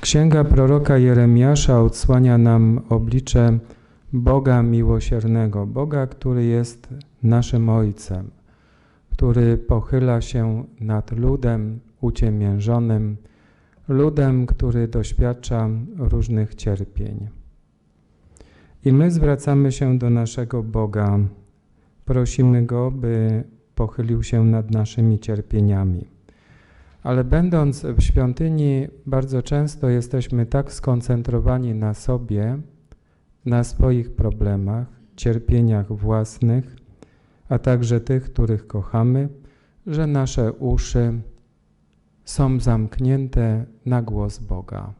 Księga proroka Jeremiasza odsłania nam oblicze Boga miłosiernego, Boga, który jest naszym Ojcem, który pochyla się nad ludem uciemiężonym, ludem, który doświadcza różnych cierpień. I my zwracamy się do naszego Boga, prosimy Go, by pochylił się nad naszymi cierpieniami. Ale będąc w świątyni, bardzo często jesteśmy tak skoncentrowani na sobie, na swoich problemach, cierpieniach własnych, a także tych, których kochamy, że nasze uszy są zamknięte na głos Boga.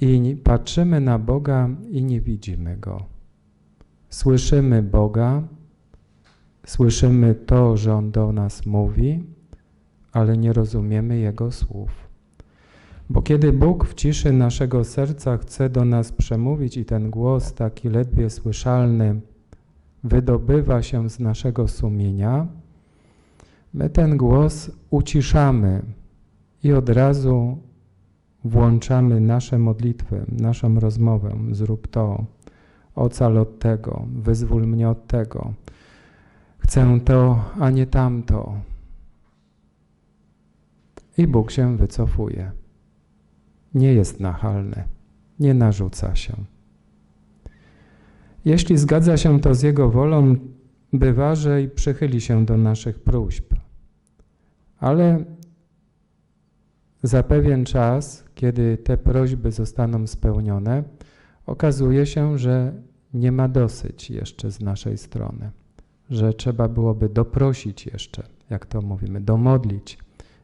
I patrzymy na Boga i nie widzimy Go. Słyszymy Boga, słyszymy to, że On do nas mówi, ale nie rozumiemy Jego słów. Bo kiedy Bóg w ciszy naszego serca chce do nas przemówić i ten głos taki ledwie słyszalny wydobywa się z naszego sumienia, my ten głos uciszamy i od razu włączamy nasze modlitwy, naszą rozmowę. Zrób to, ocal od tego, wyzwól mnie od tego. Chcę to, a nie tamto. I Bóg się wycofuje. Nie jest nachalny, nie narzuca się. Jeśli zgadza się to z Jego wolą, bywa, że i przychyli się do naszych próśb. Ale za pewien czas, kiedy te prośby zostaną spełnione, okazuje się, że nie ma dosyć jeszcze z naszej strony, że trzeba byłoby doprosić jeszcze, jak to mówimy, domodlić.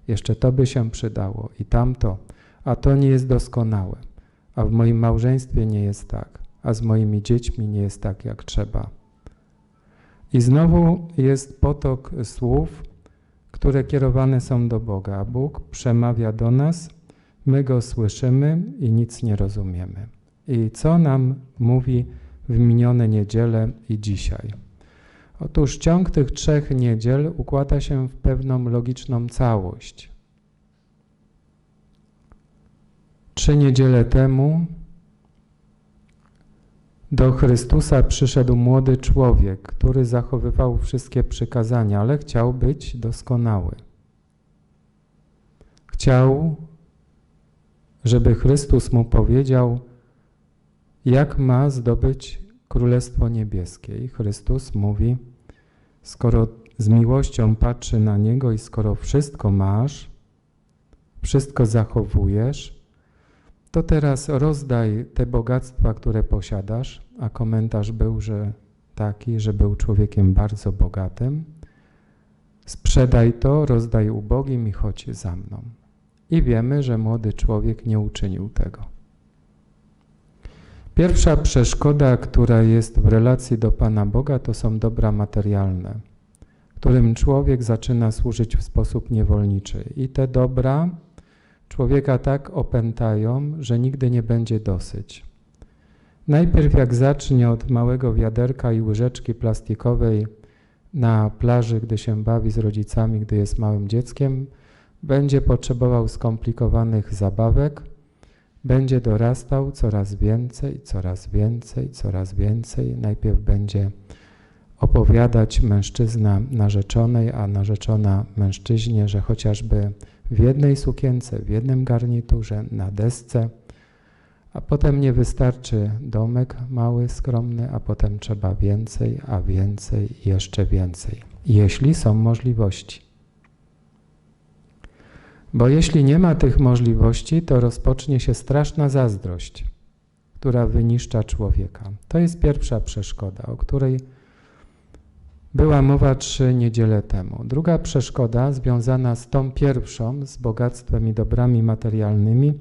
Jeszcze to by się przydało i tamto, a to nie jest doskonałe, a w moim małżeństwie nie jest tak, a z moimi dziećmi nie jest tak, jak trzeba. I znowu jest potok słów, które kierowane są do Boga, a Bóg przemawia do nas, my Go słyszymy i nic nie rozumiemy. I co nam mówi w minione niedzielę i dzisiaj? Otóż ciąg tych trzech niedziel układa się w pewną logiczną całość. Trzy niedziele temu do Chrystusa przyszedł młody człowiek, który zachowywał wszystkie przykazania, ale chciał być doskonały. Chciał, żeby Chrystus mu powiedział, jak ma zdobyć Królestwo Niebieskie. I Chrystus mówi, skoro z miłością patrzy na Niego i skoro wszystko masz, wszystko zachowujesz, to teraz rozdaj te bogactwa, które posiadasz, a komentarz był, że taki, że był człowiekiem bardzo bogatym. Sprzedaj to, rozdaj ubogim i chodź za mną. I wiemy, że młody człowiek nie uczynił tego. Pierwsza przeszkoda, która jest w relacji do Pana Boga, to są dobra materialne, którym człowiek zaczyna służyć w sposób niewolniczy. I te dobra człowieka tak opętają, że nigdy nie będzie dosyć. Najpierw jak zacznie od małego wiaderka i łyżeczki plastikowej na plaży, gdy się bawi z rodzicami, gdy jest małym dzieckiem, będzie potrzebował skomplikowanych zabawek, będzie dorastał coraz więcej, coraz więcej, coraz więcej. Najpierw będzie opowiadać mężczyzna narzeczonej, a narzeczona mężczyźnie, że chociażby w jednej sukience, w jednym garniturze, na desce, a potem nie wystarczy domek mały, skromny, a potem trzeba więcej, a więcej, jeszcze więcej, jeśli są możliwości. Bo jeśli nie ma tych możliwości, to rozpocznie się straszna zazdrość, która wyniszcza człowieka. To jest pierwsza przeszkoda, o której była mowa trzy niedziele temu. Druga przeszkoda związana z tą pierwszą, z bogactwem i dobrami materialnymi,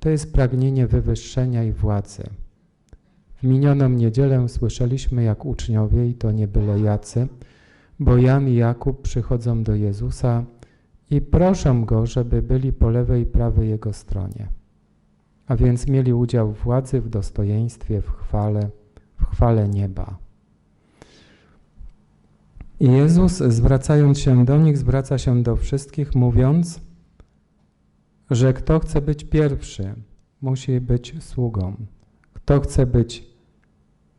to jest pragnienie wywyższenia i władzy. W minioną niedzielę słyszeliśmy, jak uczniowie, i to nie byle jacy, bo Jan i Jakub przychodzą do Jezusa i proszą Go, żeby byli po lewej i prawej Jego stronie. A więc mieli udział w władzy, w dostojeństwie, w chwale, w chwale nieba. I Jezus, zwracając się do nich, zwraca się do wszystkich, mówiąc: że kto chce być pierwszy, musi być sługą. Kto chce być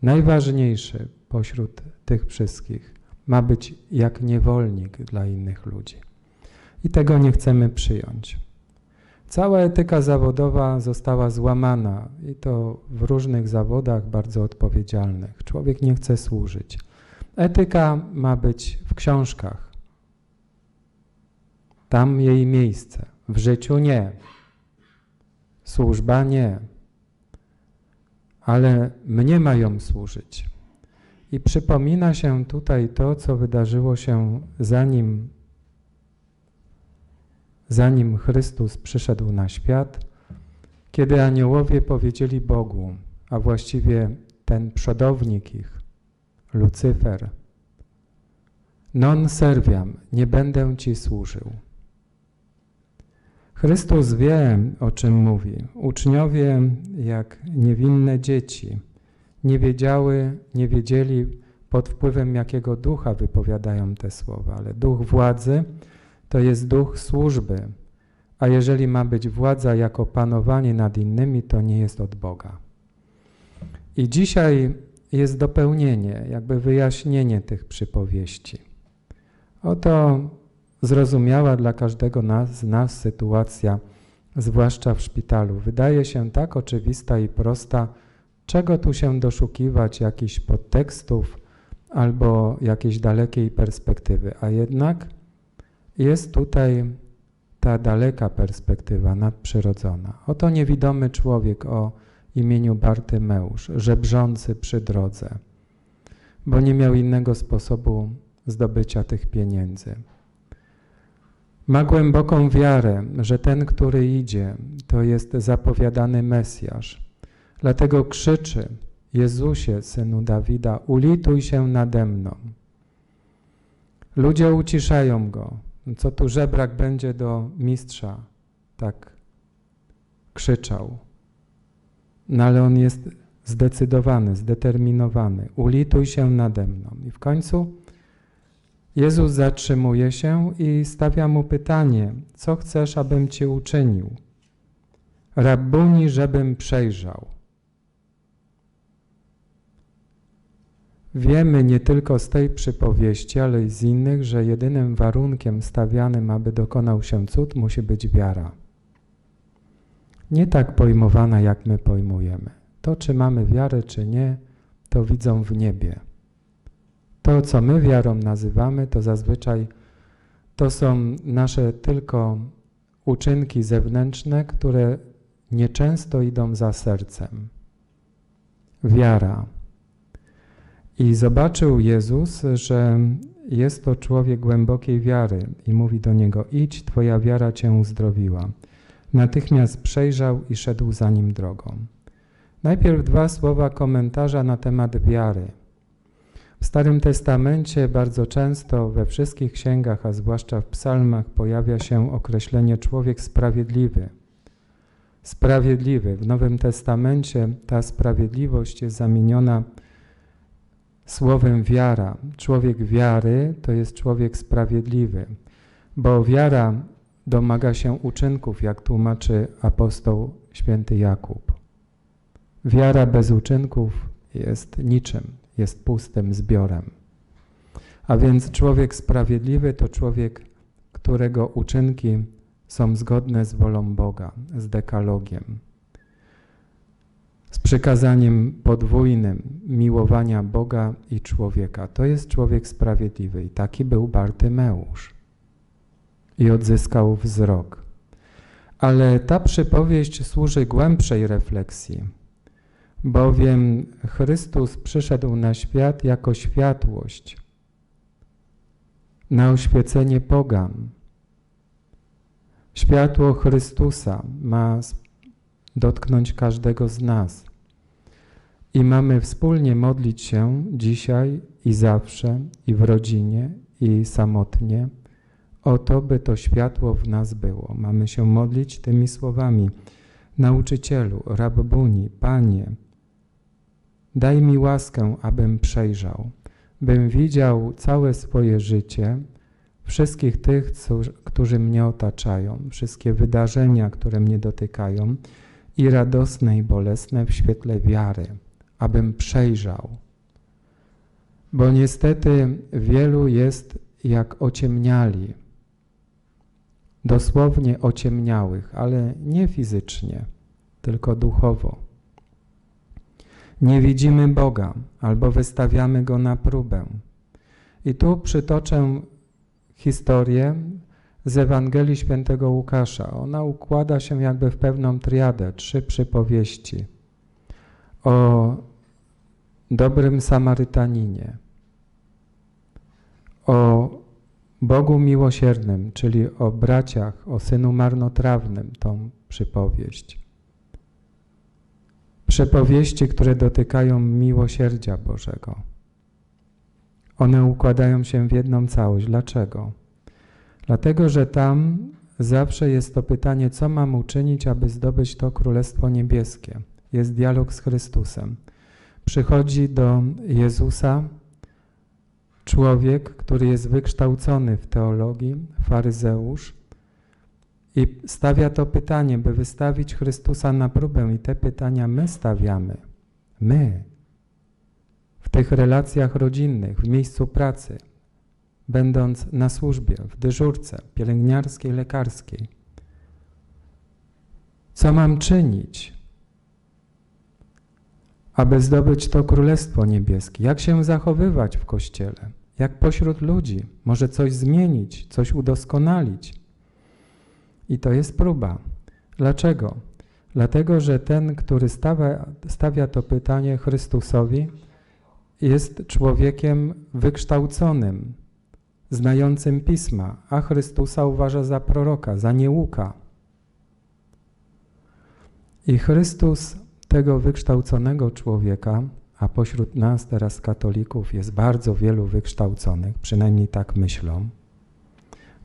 najważniejszy pośród tych wszystkich, ma być jak niewolnik dla innych ludzi. I tego nie chcemy przyjąć. Cała etyka zawodowa została złamana i to w różnych zawodach bardzo odpowiedzialnych. Człowiek nie chce służyć. Etyka ma być w książkach. Tam jej miejsce. W życiu nie. Służba nie. Ale mnie mają służyć. I przypomina się tutaj to, co wydarzyło się zanim zanim Chrystus przyszedł na świat, kiedy aniołowie powiedzieli Bogu, a właściwie ten przodownik ich, Lucyfer, non serviam, nie będę Ci służył. Chrystus wie, o czym mówi. Uczniowie, jak niewinne dzieci, nie wiedziały, nie wiedzieli pod wpływem jakiego ducha wypowiadają te słowa, ale duch władzy to jest duch służby, a jeżeli ma być władza jako panowanie nad innymi, to nie jest od Boga. I dzisiaj jest dopełnienie, jakby wyjaśnienie tych przypowieści. Oto zrozumiała dla każdego nas, z nas sytuacja, zwłaszcza w szpitalu. Wydaje się tak oczywista i prosta, czego tu się doszukiwać, jakichś podtekstów albo jakiejś dalekiej perspektywy, a jednak jest tutaj ta daleka perspektywa nadprzyrodzona. Oto niewidomy człowiek o imieniu Bartymeusz, żebrzący przy drodze, bo nie miał innego sposobu zdobycia tych pieniędzy. Ma głęboką wiarę, że ten, który idzie, to jest zapowiadany Mesjasz. Dlatego krzyczy, Jezusie, Synu Dawida, ulituj się nade mną. Ludzie uciszają go, co tu żebrak będzie do mistrza, tak krzyczał. No ale on jest zdecydowany, zdeterminowany. Ulituj się nade mną. I w końcu Jezus zatrzymuje się i stawia mu pytanie, co chcesz, abym ci uczynił? Rabbuni, żebym przejrzał. Wiemy nie tylko z tej przypowieści, ale i z innych, że jedynym warunkiem stawianym, aby dokonał się cud, musi być wiara. Nie tak pojmowana, jak my pojmujemy. To, czy mamy wiarę, czy nie, to widzą w niebie. To, co my wiarą nazywamy, to zazwyczaj to są nasze tylko uczynki zewnętrzne, które nieczęsto idą za sercem. Wiara. I zobaczył Jezus, że jest to człowiek głębokiej wiary i mówi do niego: Idź, twoja wiara cię uzdrowiła. Natychmiast przejrzał i szedł za nim drogą. Najpierw dwa słowa komentarza na temat wiary. W Starym Testamencie bardzo często we wszystkich księgach, a zwłaszcza w psalmach, pojawia się określenie człowiek sprawiedliwy. Sprawiedliwy. W Nowym Testamencie ta sprawiedliwość jest zamieniona słowem wiara. Człowiek wiary to jest człowiek sprawiedliwy, bo wiara domaga się uczynków, jak tłumaczy apostoł święty Jakub. Wiara bez uczynków jest niczym, jest pustym zbiorem. A więc człowiek sprawiedliwy to człowiek, którego uczynki są zgodne z wolą Boga, z dekalogiem z przykazaniem podwójnym miłowania Boga i człowieka. To jest człowiek sprawiedliwy i taki był Bartymeusz. I odzyskał wzrok. Ale ta przypowieść służy głębszej refleksji, bowiem Chrystus przyszedł na świat jako światłość, na oświecenie pogan. Światło Chrystusa ma dotknąć każdego z nas. I mamy wspólnie modlić się dzisiaj i zawsze, i w rodzinie, i samotnie, o to, by to światło w nas było. Mamy się modlić tymi słowami. Nauczycielu, Rabbuni, Panie, daj mi łaskę, abym przejrzał, bym widział całe swoje życie, wszystkich tych, którzy mnie otaczają, wszystkie wydarzenia, które mnie dotykają, i radosne i bolesne w świetle wiary, abym przejrzał. Bo niestety wielu jest jak ociemniali, dosłownie ociemniałych, ale nie fizycznie, tylko duchowo. Nie widzimy Boga albo wystawiamy Go na próbę. I tu przytoczę historię z Ewangelii Świętego Łukasza. Ona układa się jakby w pewną triadę, trzy przypowieści o dobrym Samarytaninie, o Bogu miłosiernym, czyli o braciach, o synu marnotrawnym, tą przypowieść. Przypowieści, które dotykają miłosierdzia Bożego. One układają się w jedną całość. Dlaczego? Dlatego, że tam zawsze jest to pytanie, co mam uczynić, aby zdobyć to Królestwo Niebieskie. Jest dialog z Chrystusem. Przychodzi do Jezusa człowiek, który jest wykształcony w teologii, faryzeusz, i stawia to pytanie, by wystawić Chrystusa na próbę, i te pytania my stawiamy. My. W tych relacjach rodzinnych, w miejscu pracy, będąc na służbie, w dyżurce pielęgniarskiej, lekarskiej. Co mam czynić, aby zdobyć to Królestwo Niebieskie? Jak się zachowywać w Kościele? Jak pośród ludzi? Może coś zmienić, coś udoskonalić? I to jest próba. Dlaczego? Dlatego, że ten, który stawia, stawia to pytanie Chrystusowi, jest człowiekiem wykształconym, znającym Pisma, a Chrystusa uważa za proroka, za nieuka. I Chrystus tego wykształconego człowieka, a pośród nas teraz katolików jest bardzo wielu wykształconych, przynajmniej tak myślą,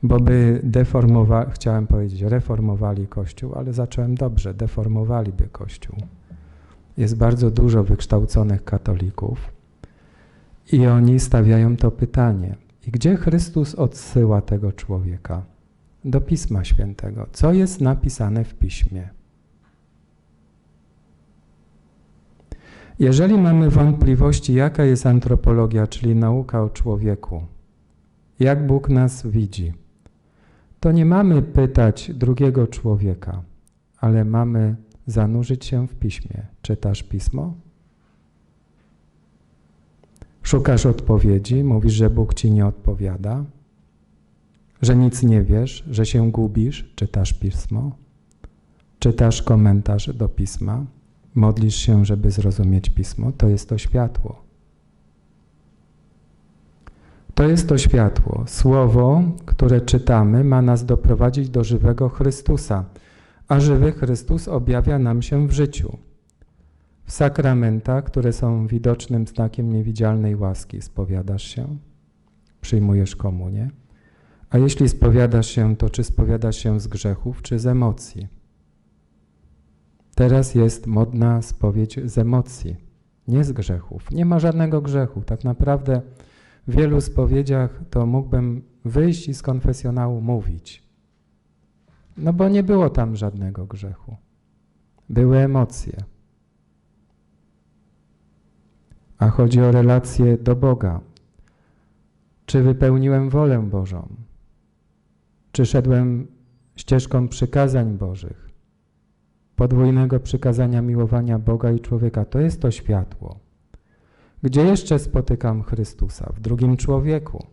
bo by deformowali, chciałem powiedzieć, reformowali Kościół, ale zacząłem dobrze, deformowaliby Kościół. Jest bardzo dużo wykształconych katolików i oni stawiają to pytanie, i gdzie Chrystus odsyła tego człowieka? Do Pisma Świętego. Co jest napisane w Piśmie? Jeżeli mamy wątpliwości, jaka jest antropologia, czyli nauka o człowieku, jak Bóg nas widzi, to nie mamy pytać drugiego człowieka, ale mamy zanurzyć się w piśmie. Czytasz pismo? Szukasz odpowiedzi, mówisz, że Bóg ci nie odpowiada, że nic nie wiesz, że się gubisz, czytasz pismo, czytasz komentarz do pisma, modlisz się, żeby zrozumieć pismo, to jest to światło. To jest to światło. Słowo, które czytamy, ma nas doprowadzić do żywego Chrystusa, a żywy Chrystus objawia nam się w życiu w sakramentach, które są widocznym znakiem niewidzialnej łaski, spowiadasz się, przyjmujesz komunię. A jeśli spowiadasz się, to czy spowiadasz się z grzechów, czy z emocji? Teraz jest modna spowiedź z emocji, nie z grzechów. Nie ma żadnego grzechu. Tak naprawdę w wielu spowiedziach to mógłbym wyjść i z konfesjonału mówić. No bo nie było tam żadnego grzechu. Były emocje a chodzi o relację do Boga. Czy wypełniłem wolę Bożą? Czy szedłem ścieżką przykazań Bożych? Podwójnego przykazania miłowania Boga i człowieka. To jest to światło. Gdzie jeszcze spotykam Chrystusa? W drugim człowieku.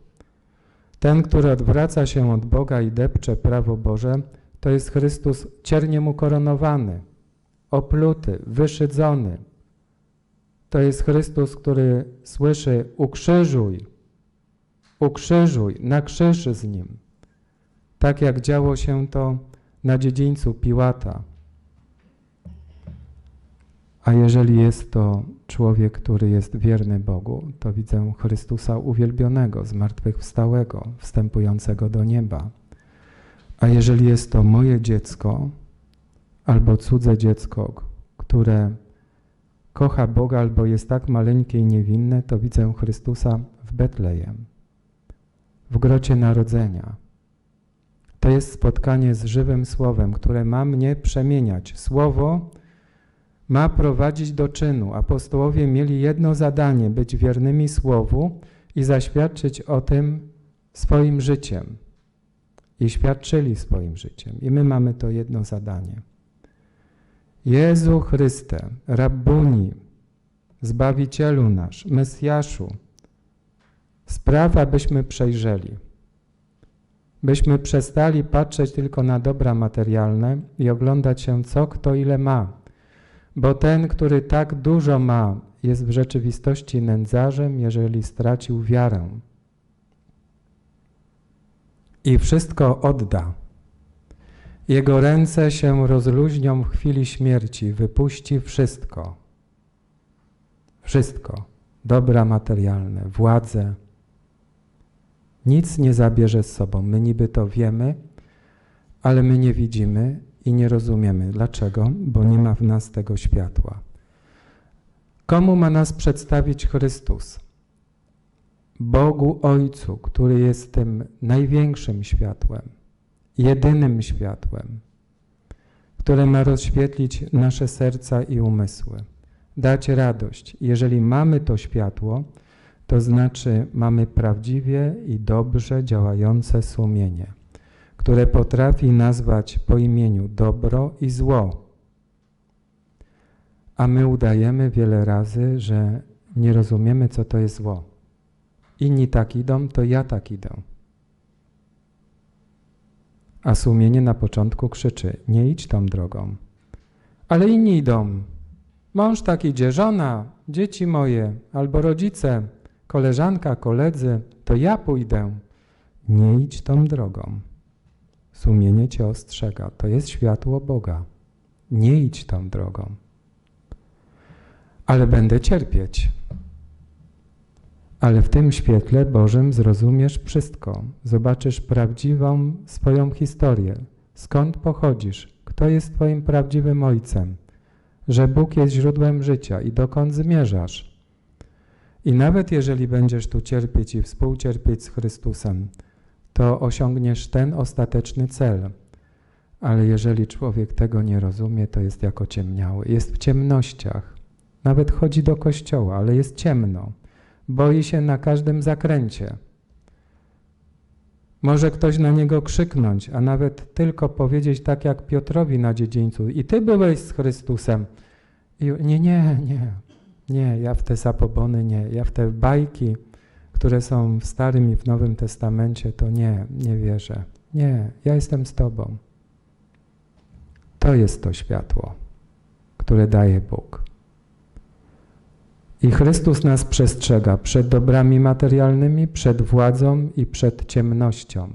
Ten, który odwraca się od Boga i depcze prawo Boże, to jest Chrystus ciernie mu koronowany, opluty, wyszydzony, to jest Chrystus, który słyszy ukrzyżuj, ukrzyżuj, na krzyż z Nim. Tak jak działo się to na dziedzińcu Piłata. A jeżeli jest to człowiek, który jest wierny Bogu, to widzę Chrystusa uwielbionego, zmartwychwstałego, wstępującego do nieba. A jeżeli jest to moje dziecko albo cudze dziecko, które kocha Boga albo jest tak maleńkie i niewinne, to widzę Chrystusa w Betlejem. w grocie narodzenia. To jest spotkanie z żywym Słowem, które ma mnie przemieniać. Słowo ma prowadzić do czynu. Apostołowie mieli jedno zadanie: być wiernymi Słowu i zaświadczyć o tym swoim życiem. I świadczyli swoim życiem. I my mamy to jedno zadanie. Jezu Chryste, Rabbuni, Zbawicielu nasz, Mesjaszu, spraw, abyśmy przejrzeli, byśmy przestali patrzeć tylko na dobra materialne i oglądać się, co kto ile ma, bo ten, który tak dużo ma, jest w rzeczywistości nędzarzem, jeżeli stracił wiarę i wszystko odda. Jego ręce się rozluźnią w chwili śmierci, wypuści wszystko. Wszystko. Dobra materialne, władze. Nic nie zabierze z sobą. My niby to wiemy, ale my nie widzimy i nie rozumiemy. Dlaczego? Bo nie ma w nas tego światła. Komu ma nas przedstawić Chrystus? Bogu Ojcu, który jest tym największym światłem, jedynym światłem, które ma rozświetlić nasze serca i umysły, dać radość. Jeżeli mamy to światło, to znaczy mamy prawdziwie i dobrze działające sumienie, które potrafi nazwać po imieniu dobro i zło. A my udajemy wiele razy, że nie rozumiemy, co to jest zło. Inni tak idą, to ja tak idę. A sumienie na początku krzyczy, nie idź tą drogą. Ale inni idą. Mąż tak idzie, żona, dzieci moje, albo rodzice, koleżanka, koledzy, to ja pójdę. Nie idź tą drogą. Sumienie cię ostrzega, to jest światło Boga. Nie idź tą drogą. Ale będę cierpieć. Ale w tym świetle Bożym zrozumiesz wszystko. Zobaczysz prawdziwą swoją historię. Skąd pochodzisz? Kto jest Twoim prawdziwym Ojcem? Że Bóg jest źródłem życia i dokąd zmierzasz? I nawet jeżeli będziesz tu cierpieć i współcierpieć z Chrystusem, to osiągniesz ten ostateczny cel. Ale jeżeli człowiek tego nie rozumie, to jest jako ciemniały. Jest w ciemnościach. Nawet chodzi do kościoła, ale jest ciemno. Boi się na każdym zakręcie. Może ktoś na niego krzyknąć, a nawet tylko powiedzieć tak jak Piotrowi na dziedzińcu. I ty byłeś z Chrystusem. I nie, nie, nie, nie, ja w te zapobony nie, ja w te bajki, które są w Starym i w Nowym Testamencie, to nie, nie wierzę. Nie, ja jestem z Tobą. To jest to światło, które daje Bóg. I Chrystus nas przestrzega przed dobrami materialnymi, przed władzą i przed ciemnością.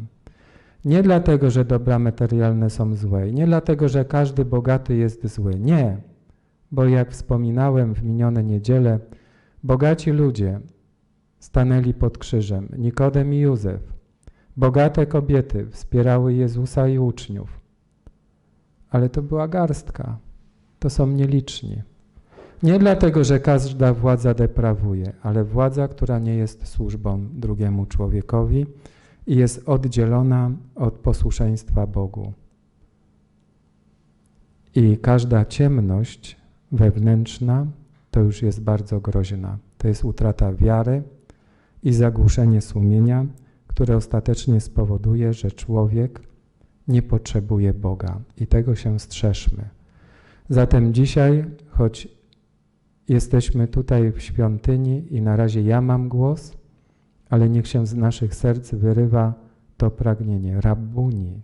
Nie dlatego, że dobra materialne są złe, nie dlatego, że każdy bogaty jest zły. Nie, bo jak wspominałem w minione niedzielę, bogaci ludzie stanęli pod krzyżem, Nikodem i Józef. Bogate kobiety wspierały Jezusa i uczniów. Ale to była garstka, to są nieliczni. Nie dlatego, że każda władza deprawuje, ale władza, która nie jest służbą drugiemu człowiekowi i jest oddzielona od posłuszeństwa Bogu. I każda ciemność wewnętrzna to już jest bardzo groźna. To jest utrata wiary i zagłuszenie sumienia, które ostatecznie spowoduje, że człowiek nie potrzebuje Boga i tego się strzeżmy. Zatem dzisiaj, choć jesteśmy tutaj w świątyni i na razie ja mam głos, ale niech się z naszych serc wyrywa to pragnienie. Rabuni,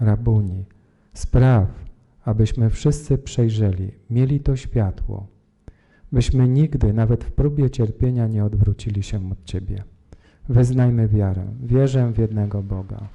rabuni, spraw, abyśmy wszyscy przejrzeli, mieli to światło, byśmy nigdy, nawet w próbie cierpienia, nie odwrócili się od Ciebie. Wyznajmy wiarę. Wierzę w jednego Boga.